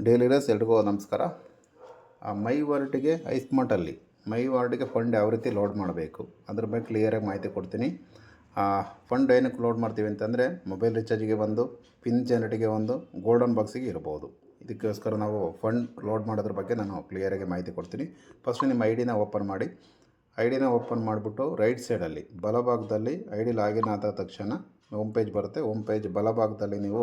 Daily race ಎಲ್ರಿಗೂ ನಮಸ್ಕಾರ. ಆ, ಮೈ ವರ್ಲ್ಡ್ಗೆ ಐಸ್ಮಾರ್ಟಲ್ಲಿ ಮೈ ವಾರ್ಡ್ಗೆ ಫಂಡ್ ಯಾವ ರೀತಿ ಲೋಡ್ ಮಾಡಬೇಕು, ಅದ್ರ ಬಗ್ಗೆ ಕ್ಲಿಯರಾಗಿ ಮಾಹಿತಿ ಕೊಡ್ತೀನಿ. ಆ, ಫಂಡ್ ಏನಕ್ಕೆ ಲೋಡ್ ಮಾಡ್ತೀವಿ ಅಂತಂದರೆ, ಮೊಬೈಲ್ ರೀಚಾರ್ಜಿಗೆ ಒಂದು ಪಿನ್ ಜನರೇಟಿಗೆ ಒಂದು, ಗೋಲ್ಡನ್ ಬಾಕ್ಸಿಗೆ ಇರ್ಬೋದು. ಇದಕ್ಕೋಸ್ಕರ ನಾವು ಫಂಡ್ ಲೋಡ್ ಮಾಡೋದ್ರ ಬಗ್ಗೆ ನಾನು ಕ್ಲಿಯರಾಗಿ ಮಾಹಿತಿ ಕೊಡ್ತೀನಿ. ಫಸ್ಟ್ ನಿಮ್ಮ ಐ ಡಿನ ಓಪನ್ ಮಾಡಿ. ಐ ಡಿನ ಓಪನ್ ಮಾಡಿಬಿಟ್ಟು ರೈಟ್ ಸೈಡಲ್ಲಿ, ಬಲಭಾಗದಲ್ಲಿ ಐ ಡಿ ಲಾಗಿನ್ ಆದ ತಕ್ಷಣ ಹೋಮ್ ಪೇಜ್ ಬರುತ್ತೆ. ಹೋಮ್ ಪೇಜ್ ಬಲಭಾಗದಲ್ಲಿ ನೀವು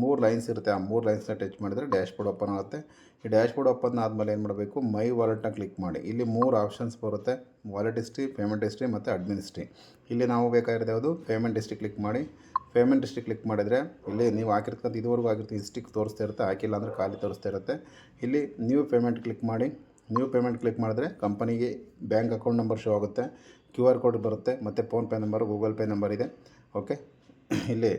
ಮೂರು ಲೈನ್ಸ್ ಇರುತ್ತೆ. ಆ ಮೂರು ಲೈನ್ಸ್ನ ಟಚ್ ಮಾಡಿದರೆ ಡ್ಯಾಶ್ ಬೋರ್ಡ್ ಓಪನ್ ಆಗುತ್ತೆ. ಈ ಡ್ಯಾಶ್ ಬೋರ್ಡ್ ಓಪನ್ ಆದಮೇಲೆ ಏನು ಮಾಡಬೇಕು? ಮೈ ವಾಲೆಟ್ನ ಕ್ಲಿಕ್ ಮಾಡಿ. ಇಲ್ಲಿ ಮೂರು ಆಪ್ಷನ್ಸ್ ಬರುತ್ತೆ. ವಾಲೆಟ್ ಹಿಸ್ಟ್ರಿ ಪೇಮೆಂಟ್ ಹಿಸ್ಟ್ರಿ ಮತ್ತು ಅಡ್ಮಿನ್ ಹಿಸ್ಟ್ರಿ ಇಲ್ಲಿ ನಾವು ಬೇಕಾಗಿರೋದು ಯಾವುದು? ಪೇಮೆಂಟ್ ಹಿಸ್ಟ್ರಿ ಕ್ಲಿಕ್ ಮಾಡಿ. ಪೇಮೆಂಟ್ ಹಿಸ್ಟ್ರಿ ಕ್ಲಿಕ್ ಮಾಡಿದರೆ ಇಲ್ಲಿ ನೀವು ಹಾಕಿರ್ತಕ್ಕಂಥ ಇದುವರೆಗೂ ಆಗಿರ್ತೀವಿ ಹಿಸ್ಟ್ರಿಕ್ ತೋರಿಸ್ತಾ ಇರುತ್ತೆ. ಹಾಕಿಲ್ಲ ಅಂದರೆ ಖಾಲಿ ತೋರಿಸ್ತಾ ಇರುತ್ತೆ. ಇಲ್ಲಿ ನ್ಯೂ ಪೇಮೆಂಟ್ ಕ್ಲಿಕ್ ಮಾಡಿ. ನ್ಯೂ ಪೇಮೆಂಟ್ ಕ್ಲಿಕ್ ಮಾಡಿದ್ರೆ ಕಂಪನಿಗೆ ಬ್ಯಾಂಕ್ ಅಕೌಂಟ್ ನಂಬರ್ ಶೋ ಆಗುತ್ತೆ. ಕ್ಯೂ ಆರ್ ಕೋಡ್ ಬರುತ್ತೆ. ಮತ್ತು PhonePe number Google Pay number ಇದೆ. ಓಕೆ ಇಲ್ಲಿ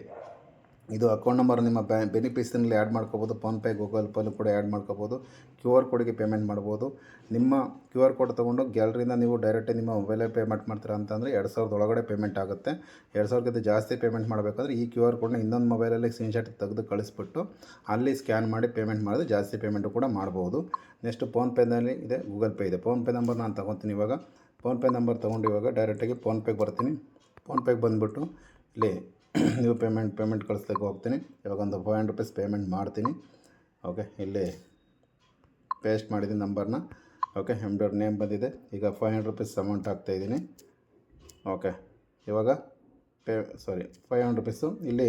ಇದು ಅಕೌಂಟ್ ನಂಬರ್ ನಿಮ್ಮ ಬ್ಯಾ ಬೆನಿಫಿಷನಲ್ಲಿ ಆ್ಯಡ್ ಮಾಡ್ಕೋಬೋದು. ಫೋನ್ಪೇ ಗೂಗಲ್ ಪೇಲು ಕೂಡ ಆ್ಯಡ್ ಮಾಡ್ಕೋಬೋದು. ಕ್ಯೂ ಆರ್ ಕೋಡ್ಗೆ ಪೇಮೆಂಟ್ ಮಾಡ್ಬೋದು. ನಿಮ್ಮ ಕ್ಯೂ ಆರ್ ಕೋಡ್ ತೊಗೊಂಡು ಗ್ಯಾಲರಿಯಿಂದ ನೀವು ಡೈರೆಕ್ಟಾಗಿ ನಿಮ್ಮ ಮೊಬೈಲಲ್ಲಿ ಪೇಮೆಂಟ್ ಮಾಡ್ತೀರಾ ಅಂತಂದರೆ ಎರಡು ಸಾವಿರದ ಒಳಗಡೆ ಪೇಮೆಂಟ್ ಆಗುತ್ತೆ. ಎರಡು ಸಾವಿರಕ್ಕಿಂತ ಜಾಸ್ತಿ ಪೇಮೆಂಟ್ ಮಾಡಬೇಕಾದ್ರೆ ಈ ಕ್ಯೂ ಆರ್ ಕೋಡ್ನ ಇನ್ನೊಂದು ಮೊಬೈಲಲ್ಲಿ ಸ್ಕ್ರೀನ್ಶಾಟ್ ತೆಗೆದು ಕಳಿಸ್ಬಿಟ್ಟು ಅಲ್ಲಿ ಸ್ಕ್ಯಾನ್ ಮಾಡಿ ಪೇಮೆಂಟ್ ಮಾಡಿದ್ರೆ ಜಾಸ್ತಿ ಪೇಮೆಂಟ್ ಕೂಡ ಮಾಡ್ಬೋದು. ನೆಕ್ಸ್ಟ್ ಫೋನ್ಪೇನಲ್ಲಿ ಇದೆ, ಗೂಗಲ್ ಪೇ ಇದೆ. ಫೋನ್ಪೇ ನಂಬರ್ ನಾನು ತೊಗೊತೀನಿ ಇವಾಗ. ಫೋನ್ಪೇ ನಂಬರ್ ತೊಗೊಂಡು ಇವಾಗ ಡೈರೆಕ್ಟಾಗಿ ಫೋನ್ಪೇಗೆ ಬರ್ತೀನಿ. ಫೋನ್ಪೇಗೆ ಬಂದುಬಿಟ್ಟು ಇಲ್ಲಿ ನೀವು ಪೇಮೆಂಟ್ ಪೇಮೆಂಟ್ ಕಳಿಸ್ಲಿಕ್ಕೆ ಹೋಗ್ತೀನಿ. ಇವಾಗ ಒಂದು ಫೈವ್ ಹಂಡ್ರೆಡ್ ರುಪೀಸ್ ಪೇಮೆಂಟ್ ಮಾಡ್ತೀನಿ. ಓಕೆ ಇಲ್ಲಿ ಪೇಸ್ಟ್ ಮಾಡಿದ್ದೀನಿ ನಂಬರ್ನ ಓಕೆ ಎಂಬ್ರಾಯ್ಡ್ ನೇಮ್ ಬಂದಿದೆ. ಈಗ ಫೈವ್ ಹಂಡ್ರೆಡ್ ರುಪೀಸ್ ಅಮೌಂಟ್ ಹಾಕ್ತಾಯಿದ್ದೀನಿ ಓಕೆ ಇವಾಗ pay sorry five hundred rupees ಇಲ್ಲಿ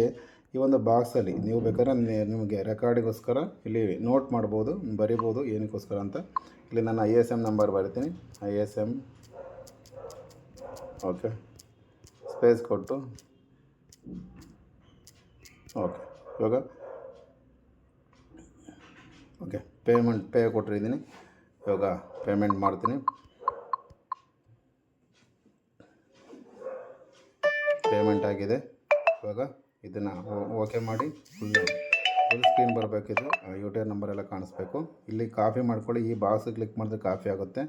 ಈ ಒಂದು ಬಾಕ್ಸಲ್ಲಿ ನೀವು ಬೇಕಾದ್ರೆ ನಿಮಗೆ ರೆಕಾರ್ಡಿಗೋಸ್ಕರ ಇಲ್ಲಿ ನೋಟ್ ಮಾಡ್ಬೋದು, ಬರಿಬೋದು, ಏನಕ್ಕೋಸ್ಕರ ಅಂತ. ಇಲ್ಲಿ ನನ್ನ ಐ ಎಸ್ ಎಂ ನಂಬರ್ ಬರಿತೀನಿ. I S M okay space ಕೊಟ್ಟು ಓಕೆ ಇವಾಗ? ಓಕೆ ಪೇಮೆಂಟ್ ಪೇ ಕೊಟ್ಟಿದ್ದೀನಿ ಇವಾಗ ಪೇಮೆಂಟ್ ಮಾಡ್ತೀನಿ. ಪೇಮೆಂಟ್ ಆಗಿದೆ. ಇವಾಗ ಇದನ್ನು ಓಕೆ ಮಾಡಿ ಫುಲ್ ಫುಲ್ ಸ್ಕ್ರೀನ್ ಬರಬೇಕಿದು ಯು ಟಿ ಆರ್ ನಂಬರ್ ಎಲ್ಲ ಕಾಣಿಸ್ಬೇಕು. ಇಲ್ಲಿ ಕಾಫಿ ಮಾಡ್ಕೊಳ್ಳಿ. ಈ ಬಾಕ್ಸ್ ಕ್ಲಿಕ್ ಮಾಡಿದ್ರೆ ಕಾಫಿ ಆಗುತ್ತೆ.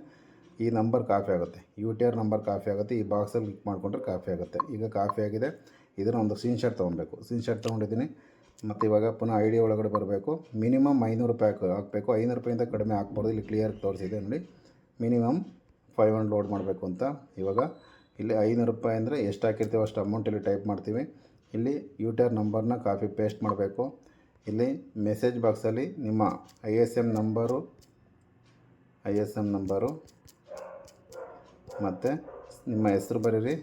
ಈ ನಂಬರ್ ಕಾಫಿ ಆಗುತ್ತೆ. U T R number copy ಆಗುತ್ತೆ. ಈ ಬಾಕ್ಸಲ್ಲಿ ಕ್ಲಿಕ್ ಮಾಡಿಕೊಂಡ್ರೆ ಕಾಫಿ ಆಗುತ್ತೆ. ಈಗ ಕಾಫಿ ಆಗಿದೆ. ಇದನ್ನು ಒಂದು ಸೀನ್ ಶರ್ಟ್ ತೊಗೊಬೇಕು ಶರ್ಟ್ ತೊಗೊಂಡಿದ್ದೀನಿ. ಮತ್ತು ಇವಾಗ ಪುನಃ ಐ ಡಿ ಒಳಗಡೆ ಬರಬೇಕು. ಮಿನಿಮಮ್ ಐನೂರು ರೂಪಾಯಿ ಹಾಕಿ ಹಾಕಬೇಕು. ಐನೂರು ರೂಪಾಯಿಂದ ಕಡಿಮೆ ಹಾಕ್ಬಾರ್ದು ಇಲ್ಲಿ ಕ್ಲಿಯರ್ ತೋರಿಸಿದೆ ನೋಡಿ. ಮಿನಿಮಮ್ ಫೈವ್ ಹಂಡ್ರೆಡ್ ಲೋಡ್ ಮಾಡಬೇಕು ಅಂತ. ಇವಾಗ ಇಲ್ಲಿ ಐನೂರು ರೂಪಾಯಿ ಅಂದರೆ ಎಷ್ಟು ಹಾಕಿರ್ತೀವೋ ಅಷ್ಟು ಅಮೌಂಟ್ ಇಲ್ಲಿ ಟೈಪ್ ಮಾಡ್ತೀವಿ. ಇಲ್ಲಿ ಯು ಟಿ ಆರ್ ನಂಬರ್ನ ಕಾಪಿ ಪೇಸ್ಟ್ ಮಾಡಬೇಕು. ಇಲ್ಲಿ ಮೆಸೇಜ್ ಬಾಕ್ಸಲ್ಲಿ ನಿಮ್ಮ I S M number I S M number ಮತ್ತು ನಿಮ್ಮ ಹೆಸರು ಬರೀರಿ.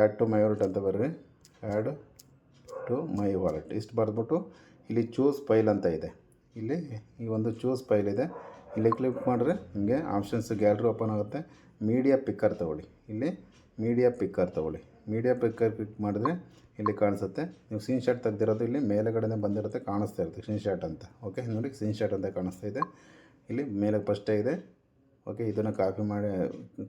ಆ್ಯಡ್ ಟು ಮೈ ವಾಲೆಟ್ ಅಂತ ಬರ್ರಿ. ಆ್ಯಡ್ ಟು ಮೈ ವಾಲೆಟ್ ಇಷ್ಟು ಬರೆದ್ಬಿಟ್ಟು ಇಲ್ಲಿ ಚೂಸ್ ಫೈಲ್ ಅಂತ ಇದೆ. ಇಲ್ಲಿ ಈ ಒಂದು ಚೂಸ್ ಫೈಲ್ ಇದೆ. ಇಲ್ಲಿ ಕ್ಲಿಕ್ ಮಾಡಿದ್ರೆ ನಿಮಗೆ ಆಪ್ಷನ್ಸ್ ಗ್ಯಾಲ್ರಿ ಓಪನ್ ಆಗುತ್ತೆ. ಮೀಡಿಯಾ ಪಿಕ್ಕರ್ ತೊಗೊಳ್ಳಿ. ಇಲ್ಲಿ ಮೀಡಿಯಾ ಪಿಕ್ಕರ್ ತೊಗೊಳ್ಳಿ. ಮೀಡಿಯಾ ಪಿಕ್ಕರ್ ಕ್ಲಿಕ್ ಮಾಡಿದ್ರೆ ಇಲ್ಲಿ ಕಾಣಿಸುತ್ತೆ. ನೀವು ಸೀನ್ ಶಾಟ್ ತೆಗ್ದಿರೋದು ಇಲ್ಲಿ ಮೇಲೆಗಡೆನೇ ಬಂದಿರುತ್ತೆ, ಕಾಣಿಸ್ತಾ ಇರುತ್ತೆ ಸೀನ್ ಶಾಟ್ ಅಂತ. ಓಕೆ ನೋಡಿ ಸೀನ್ ಶಾಟ್ ಅಂತ ಕಾಣಿಸ್ತಾ ಇದೆ. ಇಲ್ಲಿ ಮೇಲೆ ಫಸ್ಟೇ ಇದೆ. ಓಕೆ ಇದನ್ನು ಕಾಪಿ ಮಾಡಿ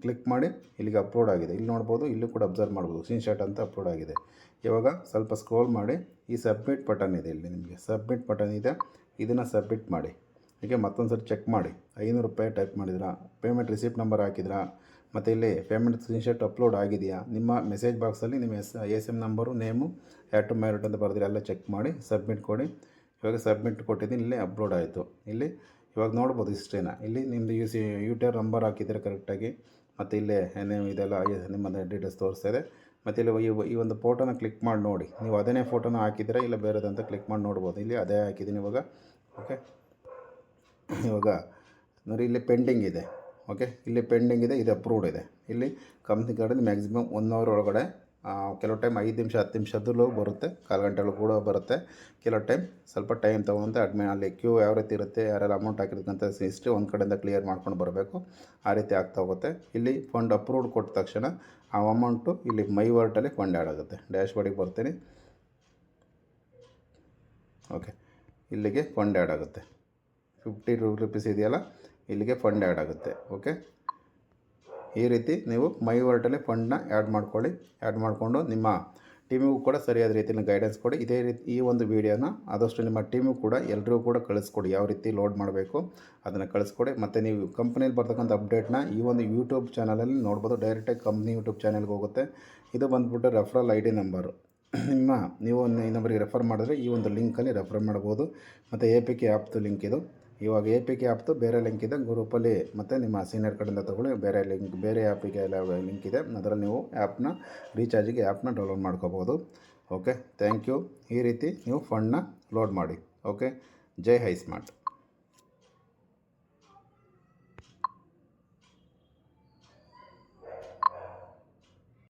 ಕ್ಲಿಕ್ ಮಾಡಿ, ಇಲ್ಲಿಗೆ ಅಪ್ಲೋಡ್ ಆಗಿದೆ. ಇಲ್ಲಿ ನೋಡ್ಬೋದು, ಇಲ್ಲೂ ಕೂಡ ಅಬ್ಸರ್ವ್ ಮಾಡ್ಬೋದು. ಸ್ಕ್ರೀನ್ ಶಾಟ್ ಅಂತ ಅಪ್ಲೋಡ್ ಆಗಿದೆ. ಇವಾಗ ಸ್ವಲ್ಪ ಸ್ಕ್ರೋಲ್ ಮಾಡಿ, ಈ ಸಬ್ಮಿಟ್ ಬಟನ್ ಇದೆ ಇಲ್ಲಿ ನಿಮಗೆ. ಸಬ್ಮಿಟ್ ಬಟನ್ ಇದೆ, ಇದನ್ನು ಸಬ್ಮಿಟ್ ಮಾಡಿ. ಓಕೆ ಮತ್ತೊಂದು ಸರಿ ಚೆಕ್ ಮಾಡಿ. ಐನೂರು ರೂಪಾಯಿ ಟೈಪ್ ಮಾಡಿದ್ರಾ? ಪೇಮೆಂಟ್ ರಿಸಿಪ್ಟ್ ನಂಬರ್ ಹಾಕಿದ್ರಾ? ಮತ್ತು ಇಲ್ಲಿ ಪೇಮೆಂಟ್ ಸ್ಕ್ರೀನ್ಶಾಟ್ ಅಪ್ಲೋಡ್ ಆಗಿದೆಯಾ? ನಿಮ್ಮ ಮೆಸೇಜ್ ಬಾಕ್ಸಲ್ಲಿ ನಿಮ್ಮ S S M number name to married ಅಂತ ಬರೆದಿರ, ಎಲ್ಲ ಚೆಕ್ ಮಾಡಿ ಸಬ್ಮಿಟ್ ಕೊಡಿ. ಇವಾಗ ಸಬ್ಮಿಟ್ ಕೊಟ್ಟಿದ್ದೀನಿ, ಇಲ್ಲೇ ಅಪ್ಲೋಡ್ ಆಯಿತು. ಇಲ್ಲಿ ಇವಾಗ ನೋಡ್ಬೋದು ಹಿಸ್ಟ್ರಿನ. ಇಲ್ಲಿ ನಿಮ್ಮದು U C U T R number ಹಾಕಿದರೆ ಕರೆಕ್ಟಾಗಿ ಮತ್ತು ಇಲ್ಲೇ ನೀವು ಇದೆಲ್ಲ ನಿಮ್ಮದು ನಿಮ್ಮ ಡೀಟೇಲ್ಸ್ ತೋರಿಸ್ತಾ ಇದೆ ಮತ್ತು ಇಲ್ಲಿ ಈ- ಒಂದು ಫೋಟೋನ ಕ್ಲಿಕ್ ಮಾಡಿ ನೋಡಿ. ನೀವು ಅದನ್ನೇ ಫೋಟೋನ ಹಾಕಿದ್ರೆ ಇಲ್ಲ ಬೇರೆದಂತ ಕ್ಲಿಕ್ ಮಾಡಿ ನೋಡ್ಬೋದು. ಇಲ್ಲಿ ಅದೇ ಹಾಕಿದ್ದೀನಿ ಇವಾಗ. ಓಕೆ ಇವಾಗ ನೋಡಿ ಇಲ್ಲಿ ಪೆಂಡಿಂಗ್ ಇದೆ. ಓಕೆ ಇಲ್ಲಿ ಪೆಂಡಿಂಗ್ ಇದೆ, ಇದು ಅಪ್ರೂವ್ಡ್ ಇದೆ. ಇಲ್ಲಿ ಕಂಪ್ನಿ ಕಡೆಯಿಂದ ಮ್ಯಾಕ್ಸಿಮಮ್ ಒನ್ ಅವರ್ ಒಳಗಡೆ ಕೆಲವು ಟೈಮ್ ಐದು ನಿಮಿಷ, ಹತ್ತು ನಿಮಿಷದಲ್ಲೂ ಬರುತ್ತೆ. ಕಾಲು ಗಂಟೆಗಳು ಕೂಡ ಬರುತ್ತೆ. ಕೆಲವು ಟೈಮ್ ಸ್ವಲ್ಪ ಟೈಮ್ ತೊಗೊಂತ ಅಡ್ಮಿ ಅಲ್ಲಿ ಕ್ಯೂ ಯಾವ ರೀತಿ ಇರುತ್ತೆ, ಯಾರೆಲ್ಲ ಅಮೌಂಟ್ ಹಾಕಿರ್ತಕ್ಕಂಥ ಹಿಸ್ಟ್ರಿ ಒಂದು ಕಡೆಯಿಂದ ಕ್ಲಿಯರ್ ಮಾಡ್ಕೊಂಡು ಬರಬೇಕು. ಆ ರೀತಿ ಆಗ್ತಾ ಹೋಗುತ್ತೆ. ಇಲ್ಲಿ ಫಂಡ್ ಅಪ್ರೂವ್ಡ್ ಕೊಟ್ಟ ತಕ್ಷಣ ಆ ಅಮೌಂಟು ಇಲ್ಲಿ ಮೈ ವರ್ಟಲ್ಲಿ ಫಂಡ್ ಆ್ಯಡ್ ಆಗುತ್ತೆ. ಡ್ಯಾಶ್ ಬೋರ್ಡಿಗೆ ಬರ್ತೀನಿ. ಓಕೆ ಇಲ್ಲಿಗೆ ಫಂಡ್ ಆ್ಯಡ್ ಆಗುತ್ತೆ. ಫಿಫ್ಟಿ ರುಪೀಸ್ ಇದೆಯಲ್ಲ, ಇಲ್ಲಿಗೆ ಫಂಡ್ ಆ್ಯಡ್ ಆಗುತ್ತೆ. ಓಕೆ ಈ ರೀತಿ ನೀವು ಮೈ ವರ್ಟಲ್ಲಿ ಫಂಡನ್ನ ಆ್ಯಡ್ ಮಾಡ್ಕೊಳ್ಳಿ. ಆ್ಯಡ್ ಮಾಡಿಕೊಂಡು ನಿಮ್ಮ ಟೀಮಿಗೂ ಕೂಡ ಸರಿಯಾದ ರೀತಿಯಲ್ಲಿ ಗೈಡೆನ್ಸ್ ಕೊಡಿ. ಇದೇ ರೀತಿ ಈ ಒಂದು ವೀಡಿಯೋನ ಆದಷ್ಟು ನಿಮ್ಮ ಟೀಮಿಗೂ ಕೂಡ ಎಲ್ಲರಿಗೂ ಕೂಡ ಕಳಿಸ್ಕೊಡಿ. ಯಾವ ರೀತಿ ಲೋಡ್ ಮಾಡಬೇಕು ಅದನ್ನು ಕಳಿಸ್ಕೊಡಿ. ಮತ್ತು ನೀವು ಕಂಪ್ನಿಯಲ್ಲಿ ಬರ್ತಕ್ಕಂಥ ಅಪ್ಡೇಟ್ನ ಈ ಒಂದು ಯೂಟ್ಯೂಬ್ ಚಾನಲಲ್ಲಿ ನೋಡ್ಬೋದು. ಡೈರೆಕ್ಟಾಗಿ ಕಂಪ್ನಿ ಯೂಟ್ಯೂಬ್ ಚಾನಲ್ಗೆ ಹೋಗುತ್ತೆ. ಇದು ಬಂದುಬಿಟ್ಟು ರೆಫರಲ್ ಐ ಡಿ ನಂಬರು ನಿಮ್ಮ ನೀವು ಒಂದು ನಂಬರಿಗೆ ರೆಫರ್ ಮಾಡಿದ್ರೆ ಈ ಒಂದು ಲಿಂಕಲ್ಲಿ ರೆಫರ್ ಮಾಡ್ಬೋದು. ಮತ್ತು ಎ ಪಿ ಕೆ ಆ್ಯಪ್ದು ಲಿಂಕ್ ಇದು. ಇವಾಗ ಎ ಪಿ ಕೆ ಆ್ಯಪ್ದು ಬೇರೆ ಲಿಂಕ್ ಇದೆ ಗ್ರೂಪಲ್ಲಿ ಮತ್ತು ನಿಮ್ಮ ಸೀನಿಯರ್ ಕಡೆಯಿಂದ ತೊಗೊಳ್ಳಿ, ಬೇರೆ ಲಿಂಕ್ ಬೇರೆ ಆ್ಯಪಿಗೆ ಎಲ್ಲ ಲಿಂಕ್ ಇದೆ. ಅದರಲ್ಲಿ ನೀವು ಆ್ಯಪ್ನ ರೀಚಾರ್ಜಿಗೆ ಆ್ಯಪ್ನ ಡೌನ್ಲೋಡ್ ಮಾಡ್ಕೋಬೋದು ಓಕೆ ಥ್ಯಾಂಕ್ ಯು ಈ ರೀತಿ ನೀವು ಫಂಡನ್ನ ಲೋಡ್ ಮಾಡಿ. ಓಕೆ ಜೈ ಹೈ ಸ್ಮಾರ್ಟ್